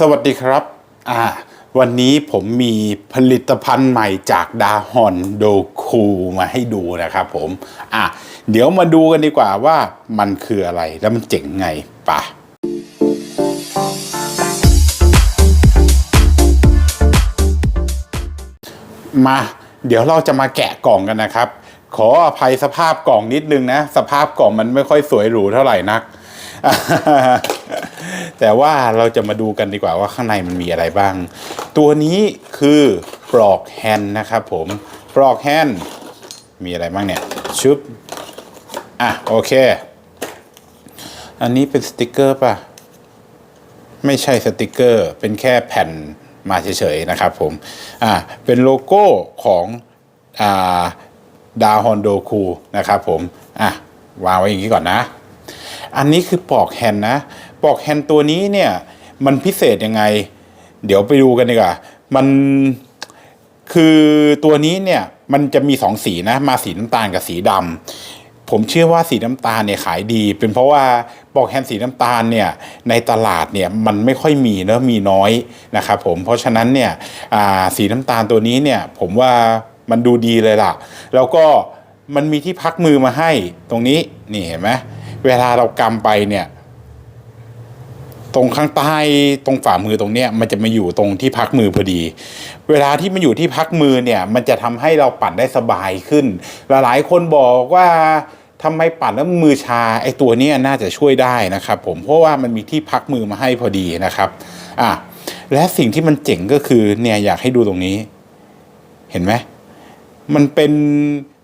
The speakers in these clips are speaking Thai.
สวัสดีครับ อ่า วันนี้ผมมีผลิตภัณฑ์ใหม่จากดาฮอนโดคูมาให้ดูนะครับผม อะ เดี๋ยวมาดูกันดีกว่าว่ามันคืออะไรแล้วมันเจ๋งไงปะมา เดี๋ยวเราจะมาแกะกล่องกันนะครับ ขออภัยสภาพกล่องนิดนึงนะ สภาพกล่องมันไม่ค่อยสวยหรูเท่าไหร่นัก แต่ว่าเราจะมาดูกันดีกว่าว่าข้างในมันมีอะไรบ้าง ตัวนี้คือปลอกแฮน์นะครับผมปลอกแฮน์มีอะไรบ้างเนี่ยชุบอะโอเค อันนี้เป็นสติกเกอร์ป่ะ ไม่ใช่สติกเกอร์ เป็นแค่แผ่นมาเฉยๆนะครับผมอ่าเป็นโลโก้ของอ่าดาฮอนโดคูนะครับผมอะวางไว้อย่างนี้ก่อนนะ อันนี้คือปลอกแฮน์นะ ปอกแฮนด์ตัวนี้เนี่ย มันพิเศษยังไง เดี๋ยวไปดูกันดีกว่า มันคือตัวนี้เนี่ยมันจะมีสองสีนะ มาสีน้ำตาลกับสีดำผมเชื่อว่าสีน้ำตาลเนี่ยขายดี เป็นเพราะว่าปอกแฮนด์สีน้ำตาลเนี่ยในตลาดเนี่ยมันไม่ค่อยมีเนอะมีน้อยนะครับผมเพราะฉะนั้นเนี่ยสีน้ำตาลตัวนี้เนี่ยผมว่ามันดูดีเลยล่ะ แล้วก็มันมีที่พักมือมาให้ตรงนี้นี่เห็นไหมเวลาเรากำไปเนี่ย ตรงข้างใต้ตรงฝ่ามือตรงเนี้ยมันจะมาอยู่ตรงที่พักมือพอดี เวลาที่มันอยู่ที่พักมือเนี่ยมันจะทำให้เราปั่นได้สบายขึ้น หลายๆ คนบอกว่าทำไมปั่นแล้วมือชาไอ้ตัวนี้น่าจะช่วยได้นะครับผมเพราะว่ามันมีที่พักมือมาให้พอดีนะครับอะและสิ่งที่มันเจ๋งก็คือเนี่ยอยากให้ดูตรงนี้ เห็นไหมมันเป็น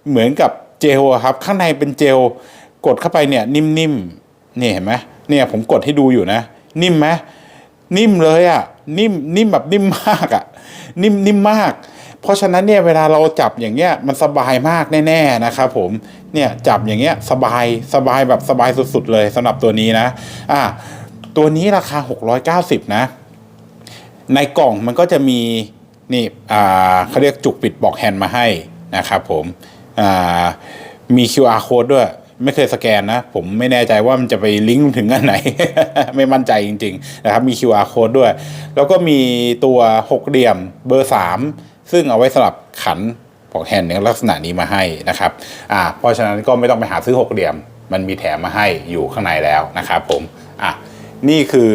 เหมือนกับเจลครับ ข้างในเป็นเจลกดเข้าไปเนี่ยนิ่มๆนี่เห็นไหมเนี่ยผมกดให้ดูอยู่นะ นิ่มไหมนิ่มเลยอะ่ะนิ่มนิ่มแบบนิ่มมากอะ่ะนิ่มนิ่มมาก เพราะฉะนั้นเนี่ยเวลาเราจับอย่างเงี้ยมันสบายมากแน่ๆนะครับผมเนี่ยจับอย่างเงี้ยสบายสบายแบบสบายสุดๆเลยสำหรับตัวนี้นะอ่าตัวนี้ราคา 690 นะ ในกล่องมันก็จะมีนี่อ่าเขาเรียกจุกปิดบอกแฮนด์มาให้นะครับผมอ่ามี QR code ด้วย ไม่เคยสแกนนะ ผมไม่แน่ใจว่ามันจะไปลิงก์ถึงอันไหน ไม่มั่นใจจริง ๆ นะครับ มี QR code ด้วย แล้วก็มีตัวหกเหลี่ยมเบอร์ 3 ซึ่งเอาไว้สำหรับขันบอกแฮนด์ในลักษณะนี้มาให้นะครับอ่าเพราะฉะนั้นก็ไม่ต้องไปหาซื้อหกเหลี่ยม มันมีแถมมาให้อยู่ข้างในแล้วนะครับผมอะนี่คือ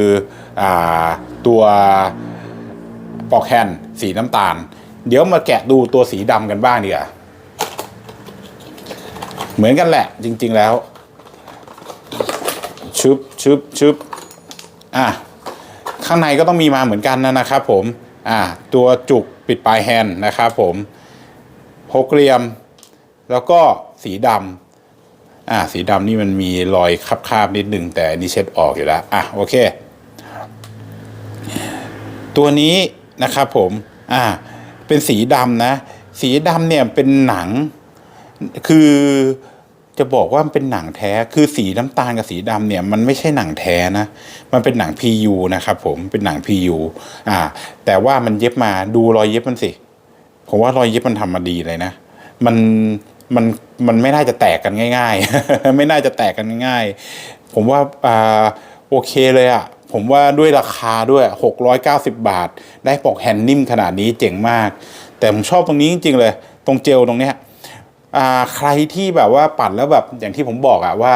อ่าตัวปลอกแฮนด์สีน้ำตาล เดี๋ยวมาแกะดูตัวสีดำกันบ้างดีกว่า เหมือนกันแหละจริง ๆแล้วชุบชุบชุบอะข้างในก็ต้องมีมาเหมือนกันนะนะครับผมอะตัวจุกปิดปลายแฮนด์นะครับผมหกเหลี่ยม แล้วก็สีดำอะสีดำนี่มันมีรอยคาบๆนิดหนึ่งแต่นี่เช็ดออกอยู่แล้วอะโอเค ตัวนี้นะครับผมอ่าเป็นสีดำนะ สีดำเนี่ยเป็นหนัง คือจะบอกว่ามันเป็นหนังแท้ คือสีน้ำตาลกับสีดำเนี่ยมันไม่ใช่หนังแท้นะ มันเป็นหนัง PU นะครับผม เป็นหนัง PU อ่า แต่ว่ามันเย็บมาดูรอยเย็บมันสิ ผมว่ารอยเย็บมันทำมาดีเลยนะ มัน มัน มันไม่น่าจะแตกกันง่าย ๆ ไม่น่าจะแตกกันง่าย ผมว่า อ่า โอเคเลยอะผมว่าด้วยราคาด้วย 690 บาท ได้ปอกแฮนด์นิ่มขนาดนี้เจ๋งมาก แต่ผมชอบตรงนี้จริงๆเลย ตรงเจลตรงเนี้ย ใครที่แบบว่าปั่นแล้วแบบอย่างที่ผมบอกอะว่า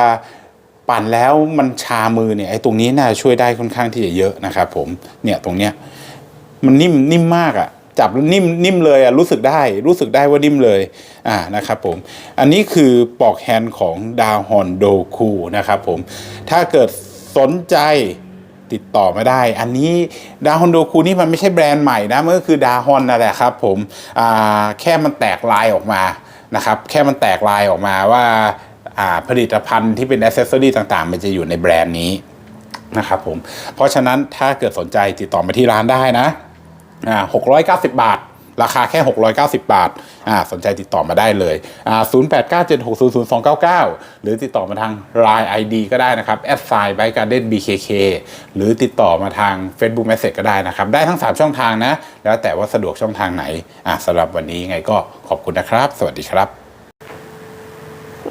ปั่นแล้วมันชามือเนี่ยไอ้ตรงนี้น่าจะช่วยได้ค่อนข้างที่จะเยอะนะครับผมเนี่ยตรงเนี้ยมันนิ่มนิ่มมากอะจับแล้วนิ่มนิ่มเลยอะรู้สึกได้รู้สึกได้ว่านิ่มเลยอ่านะครับผมอันนี้คือปลอกแฮนด์ของดาวฮอนโดคูนะครับผมถ้าเกิดสนใจติดต่อมาได้ อันนี้ดาฮอนโดคูนี่มันไม่ใช่แบรนด์ใหม่นะมันก็คือดาฮอนนั่นแหละครับผมอ่าแค่มันแตกลายออกมา นะครับแค่มันแตกลายออกมาว่าผลิตภัณฑ์ที่เป็นอ c เซสซอรี่ต่างๆ มันจะอยู่ในแบรนด์นี้นะครับผมเพราะฉะนั้นถ้าเกิดสนใจติดต่อมาที่ร้านได้นะอ่า690บาท ราคาแค่ 690 บาทอ่าสนใจติดต่อมาได้เลยอ่า0897600299 หรือติดต่อมาทาง Line ID ก็ได้นะครับแอดไซน์ไบการ์เด้น BKK หรือติดต่อมาทาง Facebook Message ก็ได้นะครับ ได้ทั้ง 3 ช่องทางนะ แล้วแต่ว่าสะดวกช่องทางไหนอ่าสำหรับวันนี้ไงก็ขอบคุณนะครับ สวัสดีครับ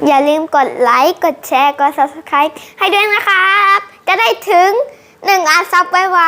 อย่าลืมกดไลค์ กดแชร์ กด subscribe ให้ด้วยนะครับ จะได้ถึงหนึ่งอันซับไว